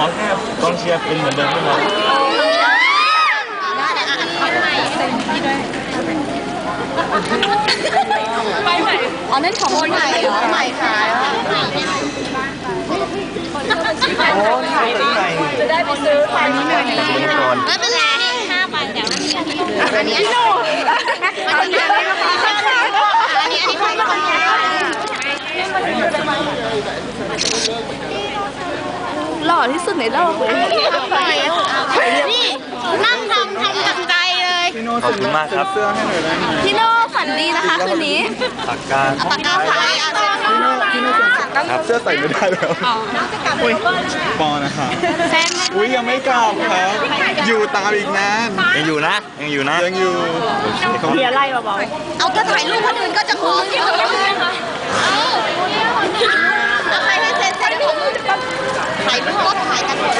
กองเชียร์เป็นเหมือนเดิมไหมครับอ๋อนั่นของใหม่เหรอใหม่ขายอะโอ้ถ่ายข้างในจะได้ไปซื้ออันนี้หน่อยซื้อก่อนไม่เป็นไรห้าพันแต่ว่ามีอันนี้อันนี้พี่โน่อันนี้อันนี้อันนี้อันนี้คนคนนี้ หล่อที่สุดในโลกเลยนี่นั่งทำทำจากใจเลยขอบคุณมากครับ เสื้อให้หน่อยได้ไหมพี่โน่ฝันดีนะคะคืนนี้ปากกาปากกาขายอะพี่น่าจะครับเสื้อใส่ไม่ได้แล้วอุ้ยปอนะคะอุ้ยยังไม่กลับครับ อยู่ตามอีกนานยังอยู่นะยังอยู่นะยังอยู่เบียร์ไล่เบาเอาก็ถ่ายรูปคนอื่นก็จะขอที่เขาเลยค่ะเอาแล้วใครให้เซ็นเซ็นผมถ่ายรูปก็ถ่ายกันหมด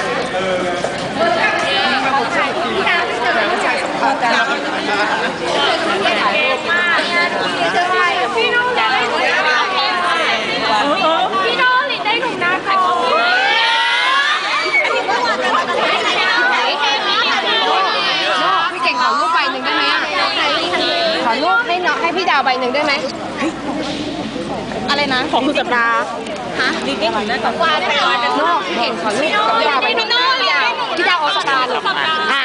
พี่น้องได้หนุ่มนาคพี่น้องได้หนุ่มนาค ๆพี่เก่งขอรูปใบหนึ่งได้ไหมอะขอรูป ให้น้องให้พี่ดาวใบหนึ่งได้ไหมอะไรนะของคุณสัปดาห์ฮะดีเก่งของนักวาได้ไหมโน่พี่เก่งขอรูปกับพี่ดาวใบหนึ่งพี่ดาวพี่ดาวออสการ์หรออะ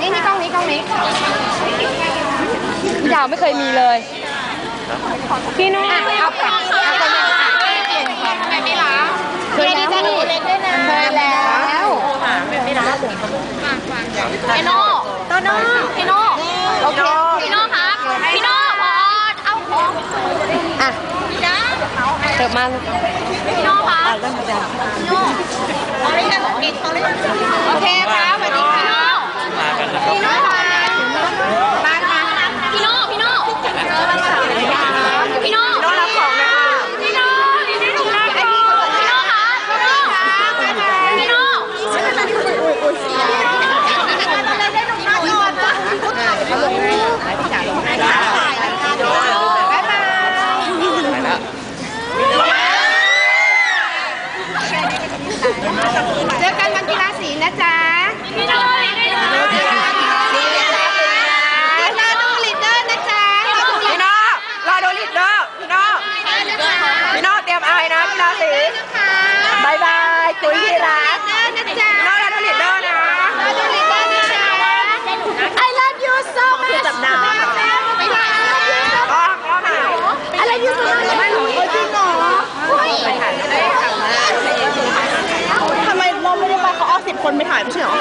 นี่นี่กล้องนี้กล้องนี้พี่ดาวไม่เคยมีเลยพี่โน่เอาเอาไปเอาไปเลยค่ะไม่ล้าเคยแล้วนี่เคยแล้วพี่โน่โตโน่พี่โน่โอเคพี่โน่ครับพี่โน่พอเอาของ อะ พี่นะ เติบมาพี่โน่ครับพี่โน่เอาเล่นกันของกินเขาเล่นกัน โอเคครับสวัสดีค่ะ มากันนะครับ พี่โน่ค่ะ มาค่ะ พี่โน่พี่โน่พี่โน่ ต้อนรับของนะคะ พี่โน่นี่ได้ถูกนะพี่โน่พี่โน่ค่ะพี่โน่พี่โน่ ไปแล้ว เจอกันวันกีฬาสีนะจ๊ะ คนไปถ่ายไม่ใช่เหรอ